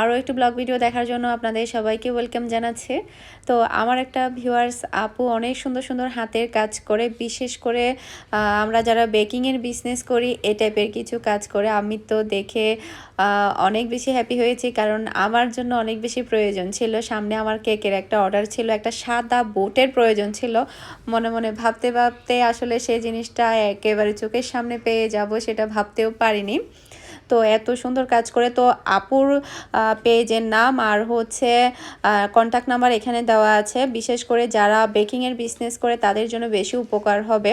আরও একটু blog video দেখার জন্য আপনাদের সবাইকে ওয়েলকাম জানাচ্ছে। তো আমার একটা ভিউয়ার্স, আপু অনেক সুন্দর সুন্দর হাতের কাজ করে, বিশেষ করে আমরা যারা বেকিংয়ের বিজনেস করি, এ টাইপের কিছু কাজ করে, আমি তো দেখে অনেক বেশি হ্যাপি হয়েছি। কারণ আমার জন্য অনেক বেশি প্রয়োজন ছিল। সামনে আমার কেকের একটা অর্ডার ছিল, একটা সাদা বোটের প্রয়োজন ছিল। মনে মনে ভাবতে ভাবতে আসলে সেই জিনিসটা একেবারে চোখের সামনে পেয়ে যাব, সেটা ভাবতেও পারিনি। তো এত সুন্দর কাজ করে। তো আপুর পেজের নাম আর হচ্ছে কন্ট্যাক্ট নাম্বার এখানে দেওয়া আছে। বিশেষ করে যারা বেকিংয়ের বিজনেস করে তাদের জন্য বেশি উপকার হবে।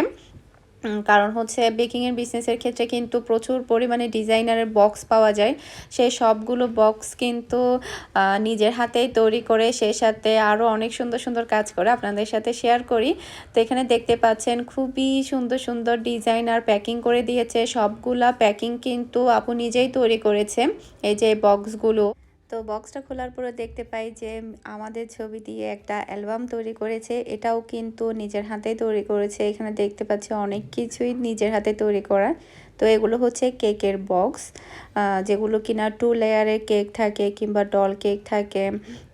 কারণ হচ্ছে বেকিংয়ের বিজনেসের ক্ষেত্রে কিন্তু প্রচুর পরিমাণে ডিজাইনারের বক্স পাওয়া যায়। সেই সবগুলো বক্স কিন্তু নিজের হাতেই তৈরি করে সেই সাথে আরও অনেক সুন্দর সুন্দর কাজ করে। আপনাদের সাথে শেয়ার করি। তো এখানে দেখতে পাচ্ছেন, খুবই সুন্দর সুন্দর ডিজাইন আর প্যাকিং করে দিয়েছে। সবগুলা প্যাকিং কিন্তু আপু নিজেই তৈরি করেছে। এই যে বক্সগুলো তো বক্সটা খোলার পরে দেখতে পাই যে আমাদের ছবি দিয়ে একটা অ্যালবাম তৈরি করেছে। এটাও কিন্তু নিজের হাতেই তৈরি করেছে। এখানে দেখতে পাচ্ছি অনেক কিছুই নিজের হাতে তৈরি করা। তো এগুলো হচ্ছে কেকের বক্স যেগুলো কিনা টু লেয়ারের কেক থাকে কিংবা ডল কেক থাকে।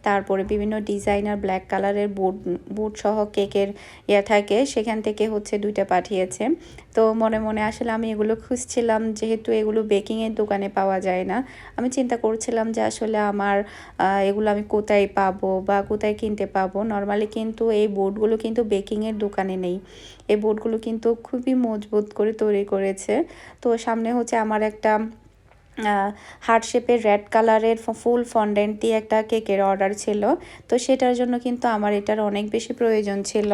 তারপরে বিভিন্ন ডিজাইনার ব্ল্যাক কালারের বুট বুট সহ কেকের ইয়ে থাকে, সেখান থেকে হচ্ছে দুইটা পাঠিয়েছে। তো মনে মনে আসলে আমি এগুলো খুঁজছিলাম, যেহেতু এগুলো বেকিংয়ের দোকানে পাওয়া যায় না। আমি চিন্তা করছিলাম যে আসলে আমার এগুলো আমি কোথায় পাবো বা কোথায় কিনতে পাবো। নর্মালি কিন্তু এই বোর্ডগুলো কিন্তু বেকিংয়ের দোকানে নেই। এই বোর্ডগুলো কিন্তু খুবই মজবুত করে তৈরি করেছে। তো সামনে হচ্ছে আমার একটা হার্ট শেপের রেড কালারের ফুল ফন্ডেন্ট দিয়ে একটা কেকের অর্ডার ছিল। তো সেটার জন্য কিন্তু আমার এটার অনেক বেশি প্রয়োজন ছিল।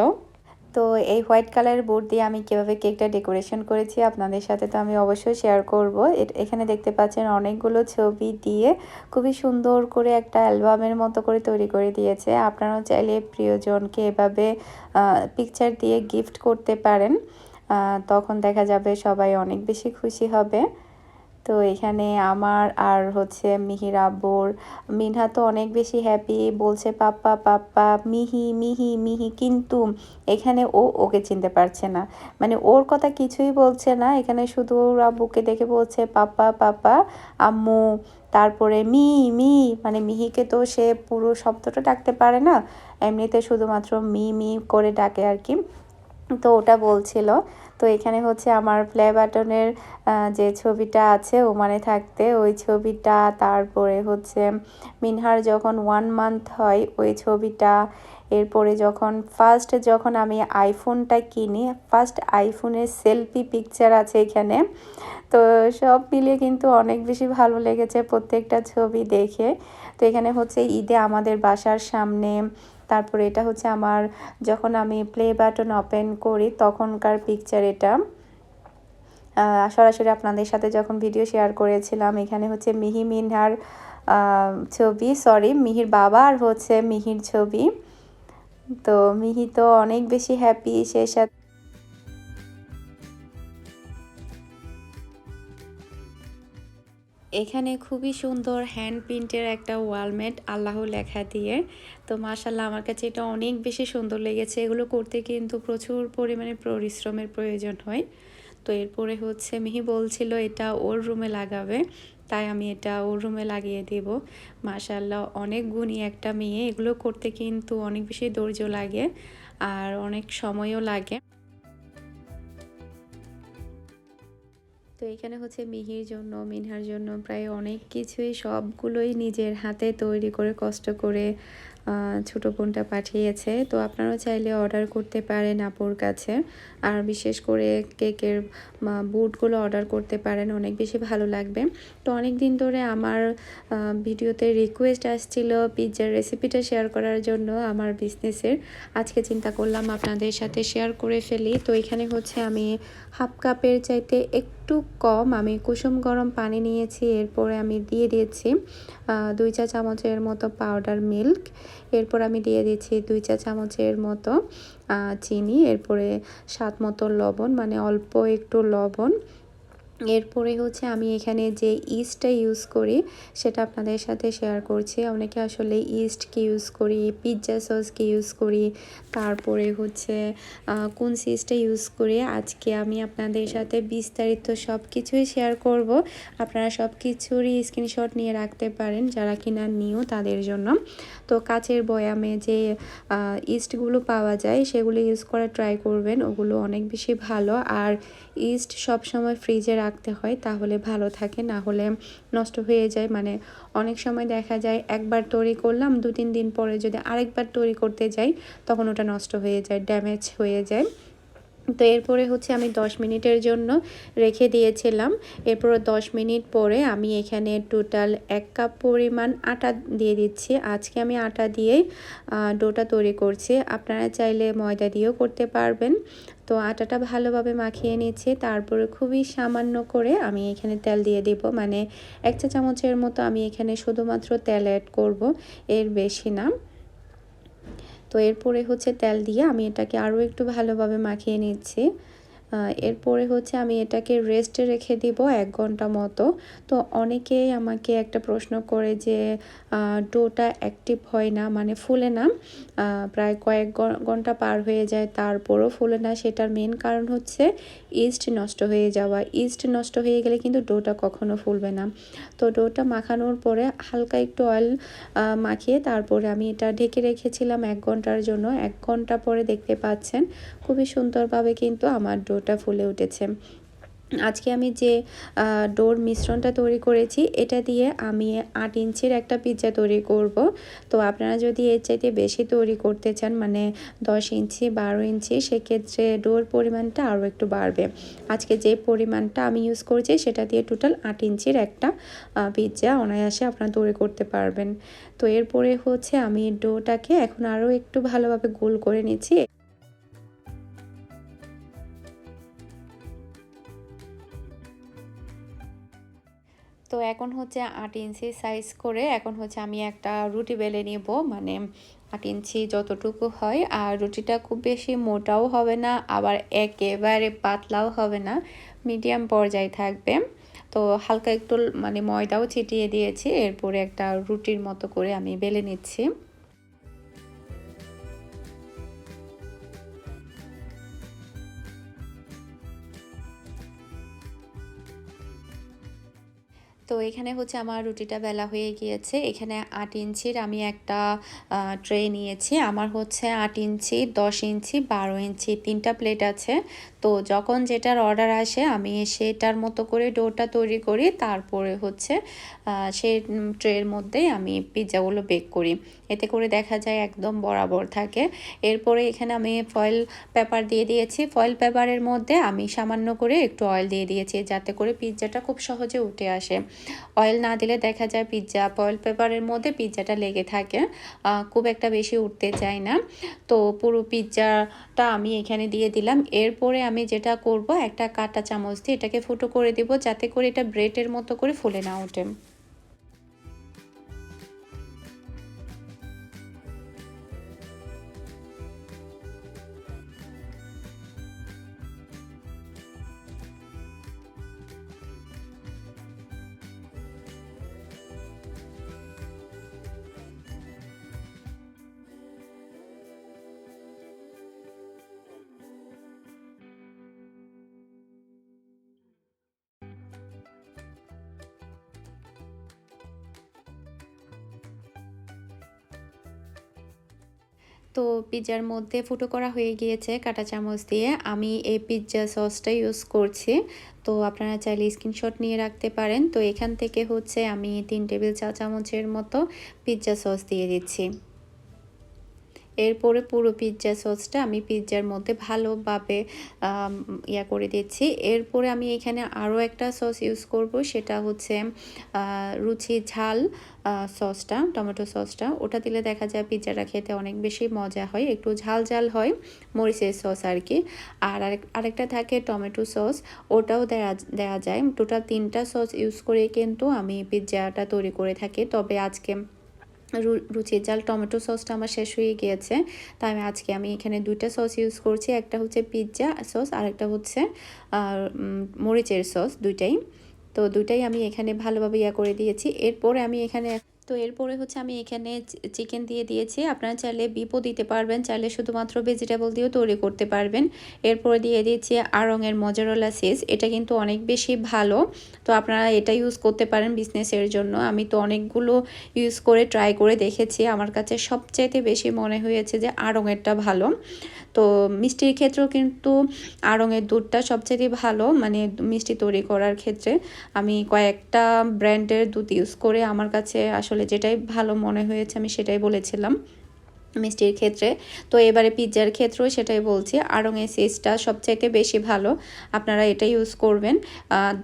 তো এই হোয়াইট কালারের বোর্ড দিয়ে আমি কীভাবে কেকটা ডেকোরেশন করেছি আপনাদের সাথে তো আমি অবশ্যই শেয়ার করব। এখানে দেখতে পাচ্ছেন অনেকগুলো ছবি দিয়ে খুবই সুন্দর করে একটা অ্যালবামের মতো করে তৈরি করে দিয়েছে। আপনারাও চাইলে প্রিয়জনকে এভাবে পিকচার দিয়ে গিফট করতে পারেন। তখন দেখা যাবে সবাই অনেক বেশি খুশি হবে। তো এখানে আমার আর হচ্ছে মিহির আব্বুর, মিনহা তো অনেক বেশি হ্যাপি বলছে, পাপ্পা পাপ্পা, মিহি মিহি মিহি। কিন্তু এখানে ও ওকে চিনতে পারছে না। মানে ওর কথা কিছুই বলছে না। এখানে শুধু ওর আব্বুকে দেখে বলছে, পাপ্পা পাপ্পা, আম্মু। তারপরে, মি মি। মানে মিহিকে তো সে পুরো শব্দটা ডাকতে পারে না। এমনিতে শুধুমাত্র মি মি করে ডাকে আর কি। তো ওটা বলছিল। তো এখানে হচ্ছে আমার প্লে বাটনের যে ছবিটা আছে ওমানে থাকতে, ওই ছবিটা, তারপরে হচ্ছে মিনহার যখন ওয়ান মান্থ হয়, ওই ছবিটা, এরপরে যখন ফার্স্ট যখন আমি আইফোনটা কিনি ফার্স্ট আইফোনের সেলফি পিকচার আছে এখানে। তো সব মিলিয়ে কিন্তু অনেক বেশি ভালো লেগেছে প্রত্যেকটা ছবি দেখে। তো এখানে হচ্ছে ঈদে আমাদের বাসার সামনে তারপরে এটা হচ্ছে আমার যখন আমি প্লে বাটন ওপেন করি, তখনকার পিকচার এটা। সরাসরি আপনাদের সাথে যখন ভিডিও শেয়ার করেছিলাম, এখানে হচ্ছে মিহি মিনহার ছবি সরি মিহির বাবা আর হচ্ছে মিহির ছবি। তো মিহি তো অনেক বেশি হ্যাপি সেই সাথে এখানে খুবই সুন্দর হ্যান্ড প্রিন্টের একটা ওয়ালমেট আল্লাহ লেখা দিয়ে। তো মাশাল্লাহ আমার কাছে এটা অনেক বেশি সুন্দর লেগেছে। এগুলো করতে কিন্তু প্রচুর পরিমাণে পরিশ্রমের প্রয়োজন হয়। তো এরপরে হচ্ছে মিহি বলছিল এটা ওর রুমে লাগাবে, তাই আমি এটা ওর রুমে লাগিয়ে দেব। মাশাল্লাহ অনেক গুণী একটা মেয়ে। এগুলো করতে কিন্তু অনেক বেশি ধৈর্য লাগে আর অনেক সময়ও লাগে। তো এখানে হচ্ছে মিহির জন্য, মিনহার জন্য প্রায় অনেক কিছুই সবগুলোই নিজের হাতে তৈরি করে, কষ্ট করে ছোটো বোনটা পাঠিয়েছে। তো আপনারাও চাইলে অর্ডার করতে পারেন আপুর কাছে। আর বিশেষ করে কেকের বুটগুলো অর্ডার করতে পারেন, অনেক বেশি ভালো লাগবে। তো অনেক দিন ধরে আমার ভিডিওতে রিকোয়েস্ট আসছিল পিৎজার রেসিপিটা শেয়ার করার জন্য আমার বিজনেসের আজকে চিন্তা করলাম আপনাদের সাথে শেয়ার করে ফেলি। তো এখানে হচ্ছে আমি হাফ কাপের চাইতে একটু কম। আমি কুসুম গরম পানি নিয়েছি, এরপরে আমি দিয়ে দিয়েছি দুই চা চামচের মতো পাউডার মিল্ক এরপর আমি দিয়ে দিয়েছি দুই চা চামচের মতো চিনি, এরপরে স্বাদ মতো লবণ মানে অল্প একটু লবণ এরপরে হচ্ছে আমি এখানে যে ইস্টটা ইউজ করি, সেটা আপনাদের সাথে শেয়ার করছি। অনেকে আসলে ইস্টকে ইউজ করি পিৎজা সসকে ইউজ করি, তারপরে হচ্ছে কোন সিজটা ইউজ করি। আজকে আমি আপনাদের সাথে বিস্তারিত সব কিছুই শেয়ার করব। আপনারা সব কিছুরই স্ক্রিনশট নিয়ে রাখতে পারেন, যারা কিনা নিও তাদের জন্য। তো কাচের বয়ামে যে ইস্টগুলো পাওয়া যায়, সেগুলো ইউজ করা ট্রাই করবেন। ওগুলো অনেক বেশি ভালো। আর ইস্ট সবসময় ফ্রিজে রাখতে হয়, তাহলে ভালো থাকে। না হলে নষ্ট হয়ে যায়। মানে অনেক সময় দেখা যায়, একবার তৈরি করলাম দু তিন দিন পরে যদি আরেকবার তৈরি করতে যাই, তখন ওটা নষ্ট হয়ে যায়, ড্যামেজ হয়ে যায়। তো এরপরে হচ্ছে আমি 10 মিনিটের জন্য রেখে দিয়েছিলাম। এরপর 10 মিনিট পরে আমি এখানে টোটাল এক কাপ পরিমাণ আটা দিয়ে দিচ্ছি। আজকে আমি আটা দিয়েই ডোটা তৈরি করছি। আপনারা চাইলে ময়দা দিয়েও করতে পারবেন। তো আটাটা ভালোভাবে মাখিয়ে নিচ্ছি। তারপরে খুবই সামান্য করে আমি এখানে তেল দিয়ে দিব। মানে এক চা চামচের মতো আমি এখানে শুধুমাত্র তেল অ্যাড করব। এর বেশি না। তো এরপরে হচ্ছে তেল দিয়ে আমি এটাকে আরও একটু ভালোভাবে মাখিয়ে নিচ্ছি। এরপরে হচ্ছে আমি এটাকে রেস্টে রেখে দিব এক ঘণ্টা মতো। তো অনেকেই আমাকে একটা প্রশ্ন করে যে ডোটা অ্যাক্টিভ হয় না মানে ফুলে না? প্রায় কয়েক ঘণ্টা পার হয়ে যায়, তারপরও ফুলে না। সেটার মেন কারণ হচ্ছে ইস্ট নষ্ট হয়ে যাওয়া। ইস্ট নষ্ট হয়ে গেলে কিন্তু ডোটা কখনো ফুলবে না। তো ডোটা মাখানোর পরে হালকা একটু অয়েল মাখিয়ে তারপরে আমি এটা ঢেকে রেখেছিলাম এক ঘণ্টার জন্য। এক ঘণ্টা পরে দেখতে পাচ্ছেন, খুবই সুন্দরভাবে কিন্তু আমার ডো ডোটা ফুলে উঠেছে। আজকে আমি যে ডোর মিশ্রণটা তৈরি করেছি, এটা দিয়ে আমি আট ইঞ্চির একটা পিৎজা তৈরি করব। তো আপনারা যদি এর চাইতে বেশি তৈরি করতে চান মানে দশ ইঞ্চি, বারো ইঞ্চি, সেক্ষেত্রে ডোর পরিমাণটা আরও একটু বাড়বে। আজকে যে পরিমাণটা আমি ইউজ করছি, সেটা দিয়ে টোটাল আট ইঞ্চির একটা পিৎজা অনায়াসে আপনারা তৈরি করতে পারবেন। তো এরপরে হচ্ছে আমি ডোটাকে এখন আরও একটু ভালোভাবে গোল করে নিচ্ছি। তো এখন হচ্ছে আট ইঞ্চি সাইজ করে এখন হচ্ছে আমি একটা রুটি বেলে নিব। মানে আট ইঞ্চি যতটুকু হয়। আর রুটিটা খুব বেশি মোটাও হবে না, আবার একেবারে পাতলাও হবে না। মিডিয়াম পর্যায়ে থাকবে। তো হালকা একটু মানে ময়দাও ছিটিয়ে দিয়েছি। এরপরে একটা রুটির মতো করে আমি বেলে নিচ্ছি। তো এখানে হচ্ছে আমার রুটিটা বেলা হয়ে গিয়েছে। এখানে আট ইঞ্চির আমি একটা ট্রে নিয়েছি। আমার হচ্ছে আট ইঞ্চি, দশ ইঞ্চি, বারো ইঞ্চি তিনটা প্লেট আছে। তো যখন যেটার অর্ডার আসে, আমি সেটার মতো করে ডোটা তৈরি করি। তারপরে হচ্ছে সেই ট্রের মধ্যেই আমি পিৎজাগুলো বেক করি। এতে করে দেখা যায় একদম বরাবর থাকে। এরপরে এখানে আমি ফয়েল পেপার দিয়ে দিয়েছি। ফয়েল পেপারের মধ্যে আমি সামান্য করে একটু অয়েল দিয়ে দিয়েছি, যাতে করে পিৎজাটা খুব সহজে উঠে আসে। অয়েল না দিলে দেখা যায় পিৎজা ফয়েল পেপারের মধ্যে পিৎজাটা লেগে থাকে। খুব একটা বেশি উঠতে চায় না। তো পুরো পিৎজাটা আমি এখানে দিয়ে দিলাম। এরপরে আমি যেটা করব, একটা কাটা চামচ দিয়ে এটাকে ফুটো করে দেব, যাতে করে এটা ব্রেডের মতো করে ফুলে না ওঠে। তো পিৎজার মধ্যে ফুটো করা হয়ে গিয়েছে কাটা চামচ দিয়ে। আমি এই পিৎজা সসটা ইউজ করছি। তো আপনারা চাইলে স্ক্রিনশট নিয়ে রাখতে পারেন। তো এখান থেকে হচ্ছে আমি তিন টেবিল চা চামচের মতো পিৎজা সস দিয়ে দিচ্ছি। এরপরে পুরো পিৎজা সসটা আমি পিৎজার মধ্যে ভালোভাবে ইয়া করে দিচ্ছি। এরপরে আমি এখানে আরও একটা সস ইউজ করব, সেটা হচ্ছে রুচি ঝাল সসটা টমেটো সসটা ওটা দিলে দেখা যায় পিৎজাটা খেতে অনেক বেশি মজা হয়, একটু ঝাল ঝাল হয়, মরিচের সস আর কি। আর আরেকটা থাকে টমেটো সস ওটাও দেওয়া দেওয়া যায়। টোটাল তিনটা সস ইউজ করে কিন্তু আমি পিৎজাটা তৈরি করে থাকি। তবে আজকে রুচির জাল টমেটো সসটা আমার শেষ হয়ে গিয়েছে। তাই আমি আজকে আমি এখানে দুইটা সস ইউজ করছি। একটা হচ্ছে পিৎজা সস, আর একটা হচ্ছে মরিচের সস, দুইটাই। তো দুইটাই আমি এখানে ভালোভাবে ইয়া করে দিয়েছি। এরপরে আমি এখানে তো এরপরে হচ্ছে আমি এখানে চিকেন দিয়ে দিয়েছি। আপনারা চাইলে বিপও দিতে পারবেন, চাইলে শুধুমাত্র ভেজিটেবল দিয়েও তৈরি করতে পারবেন। এরপরে দিয়ে দিয়েছি আড়ংয়ের মজারোলা সিস এটা কিন্তু অনেক বেশি ভালো। তো আপনারা এটা ইউজ করতে পারেন বিজনেসের জন্য। আমি তো অনেকগুলো ইউজ করে ট্রাই করে দেখেছি। আমার কাছে সবচাইতে বেশি মনে হয়েছে যে আড়ংয়েরটা ভালো। তো মিষ্টির ক্ষেত্রেও কিন্তু আড়ঙের দুধটা সবচেয়ে ভালো মানে মিষ্টি তৈরি করার ক্ষেত্রে। আমি কয়েকটা ব্র্যান্ডের দুধ ইউজ করে আমার কাছে আসলে যেটাই ভালো মনে হয়েছে আমি সেটাই বলেছিলাম। মিষ্টির ক্ষেত্রে। তো এবারে পিৎজার ক্ষেত্রেও সেটাই বলছি। আড়ংয়ের সিসটা সবথেকে বেশি ভালো। আপনারা এটা ইউজ করবেন।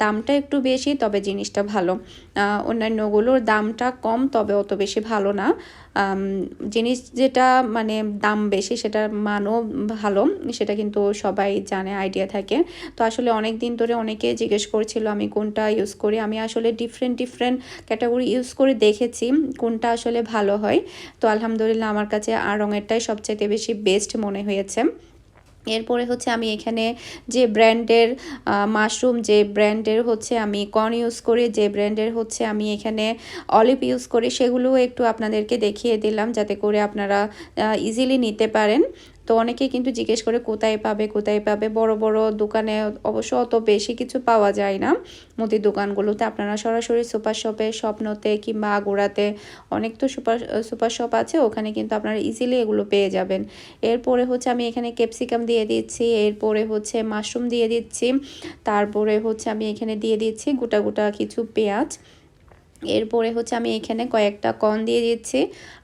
দামটা একটু বেশি, তবে জিনিসটা ভালো। অন্যান্যগুলোর দামটা কম, তবে অত বেশি ভালো না। জিনিস যেটা মানে দাম বেশি, সেটার মানও ভালো, সেটা কিন্তু সবাই জানে আইডিয়া থাকে। তো আসলে অনেক দিন ধরে অনেকে জিজ্ঞেস করছিল, আমি কোনটা ইউজ করি? আমি আসলে ডিফারেন্ট ডিফারেন্ট ক্যাটাগরি ইউজ করে দেখেছি, কোনটা আসলে ভালো হয়। তো আলহামদুলিল্লাহ, আমার কাছে আর রঙেরটাই সবচাইতে বেশি বেস্ট মনে হয়েছে। এরপরে হচ্ছে আমি এখানে যে ব্র্যান্ডের মাশরুম যে ব্র্যান্ডের হচ্ছে আমি কর্ন ইউজ করি, যে ব্র্যান্ডের হচ্ছে আমি এখানে অলিভ ইউজ করি সেগুলো একটু আপনাদেরকে দেখিয়ে দিলাম যাতে করে আপনারা ইজিলি নিতে পারেন। তো অনেকে কিন্তু জিজ্ঞেস করে, কোথায় পাবে কোথায় পাবে? বড় বড় দোকানে অবশ্য অত বেশি কিছু পাওয়া যায় না। মুদির দোকানগুলোতে আপনারা সরাসরি সুপার শপে, স্বপ্নতে কিংবা আগুড়াতে অনেক তো সুপার সুপার শপ আছে, ওখানে কিন্তু আপনারা ইজিলি এগুলো পেয়ে যাবেন। এরপরে হচ্ছে আমি এখানে ক্যাপসিকাম দিয়ে দিচ্ছি, এরপরে হচ্ছে মাশরুম দিয়ে দিচ্ছি, তারপরে হচ্ছে আমি এখানে দিয়ে দিচ্ছি গোটা গোটা কিছু পেঁয়াজ। এরপরে হচ্ছে আমি এখানে কয়েকটা কন দিয়ে দিচ্ছি।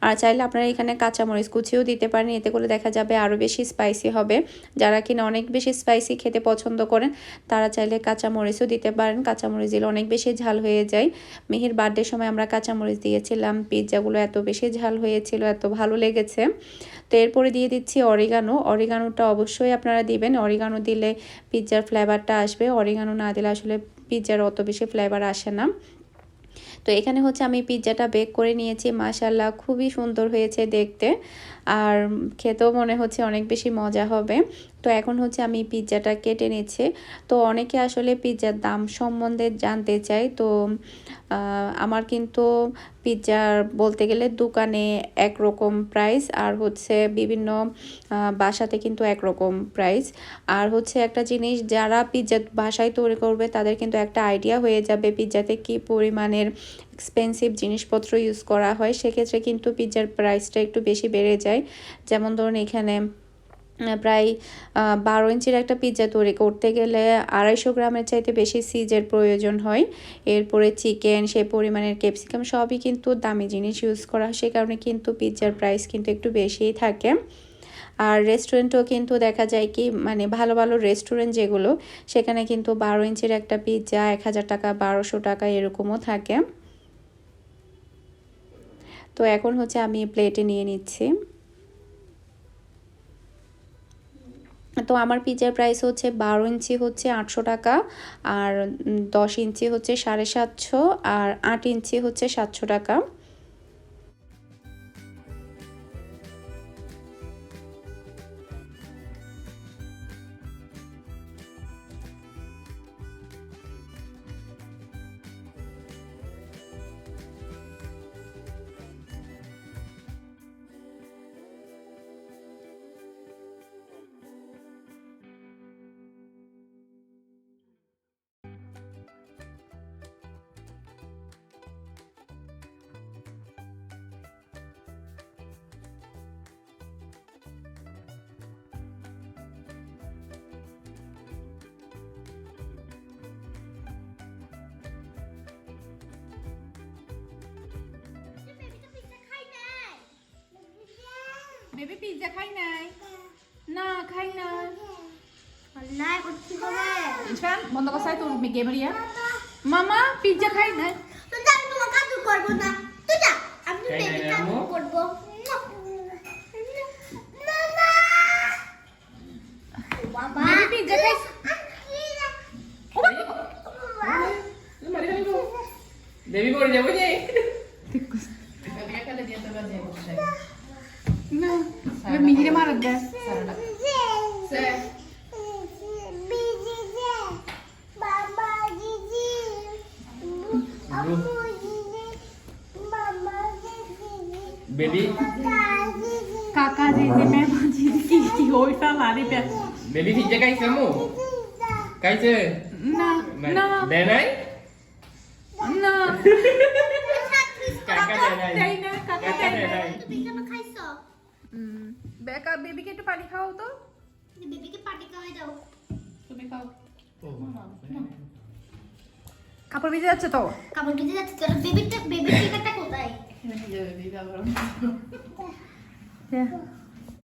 আর চাইলে আপনারা এখানে কাঁচামরিচ কুচিও দিতে পারেন, এতে করে দেখা যাবে আরও বেশি স্পাইসি হবে। যারা কিনা অনেক বেশি স্পাইসি খেতে পছন্দ করেন, তারা চাইলে কাঁচামরিচও দিতে পারেন। কাঁচামরিচ দিলে অনেক বেশি ঝাল হয়ে যায়। মিহির বার্থডের সময় আমরা কাঁচামরিচ দিয়েছিলাম, পিৎজাগুলো এত বেশি ঝাল হয়েছিল, এত ভালো লেগেছে। তো এরপরে দিয়ে দিচ্ছি অরিগানো অরিগানোটা অবশ্যই আপনারা দিবেন। অরিগানো দিলে পিৎজার ফ্লেভারটা আসবে। অরিগানো না দিলে আসলে পিৎজার অত বেশি ফ্লেভার আসে না। তো এখানে হচ্ছে আমি পিৎজাটা বেক করে নিয়েছি মাশাল্লাহ খুবই সুন্দর হয়েছে দেখতে। আর খেতেও মনে হচ্ছে অনেক বেশি মজা হবে। তো এখন হচ্ছে আমি পিৎজাটা কেটে নিচ্ছি। তো অনেকে আসলে পিৎজার দাম সম্বন্ধে জানতে চাই তো আমার কিন্তু পিৎজার বলতে গেলে দোকানে একরকম প্রাইস আর হচ্ছে বিভিন্ন বাসাতে কিন্তু একরকম প্রাইস আর হচ্ছে একটা জিনিস যারা পিৎজা বাসায় তৈরি করবে তাদের কিন্তু একটা আইডিয়া হয়ে যাবে পিৎজাতে কি পরিমাণের এক্সপেন্সিভ জিনিসপত্র ইউজ করা হয়। সেক্ষেত্রে কিন্তু পিৎজার প্রাইসটা একটু বেশি বেড়ে যায়। যেমন ধরুন এখানে প্রায় বারো ইঞ্চির একটা পিৎজা তৈরি করতে গেলে আড়াইশো গ্রামের চাইতে বেশি সিজের প্রয়োজন হয়। এরপরে চিকেন সেই পরিমাণের ক্যাপসিকাম সবই কিন্তু দামি জিনিস ইউজ করা হয় সে কারণে কিন্তু পিৎজার প্রাইস কিন্তু একটু বেশিই থাকে। আর রেস্টুরেন্টও কিন্তু দেখা যায় কি মানে ভালো ভালো রেস্টুরেন্ট যেগুলো, সেখানে কিন্তু বারো ইঞ্চির একটা পিৎজা এক হাজার টাকা, বারোশো টাকা এরকমও থাকে। তো এখন হচ্ছে আমি প্লেটে নিয়ে নিচ্ছি। তো আমার পিৎজার প্রাইস হচ্ছে বারো ইঞ্চি হচ্ছে আটশো টাকা, আর দশ ইঞ্চি হচ্ছে সাড়ে সাতশো, আর আট ইঞ্চি হচ্ছে সাতশো টাকা। বেবি পিৎজা খাই নাই? না খাই না নাই করতে হবে ইসফান বন্ধ করছাই তোর গেমারিয়া মামা পিৎজা খাই নাই। তো আমি তোমার কাজ করব না। তুই যা আমি খাই নাই বেবি কাজ আম্মু? করব। মামা! বাবা বেবি পিৎজা খাই। দেবী করে যাব যে বেবি খালে না দেয় বাবা কাকা দিদি মেমা দিদি কি কি ওইটা লারি পে বেবি পিজ্জা খাইছে মু খাইছে না না দেয় নাই না কাকা দেয় নাই কাকা না নাই তুমি কেন খাইছো বেকা বেবিকে একটু পানি খাও তো। বেবিকে পানি খাওয়াই দাও। তুমি খাও। ও, কাপড় ভিজে যাচ্ছে তো? কাপড় ভিজে যাচ্ছে তোর বেবিটা বেবির টিকাটা কোথায়? হ্যাঁ।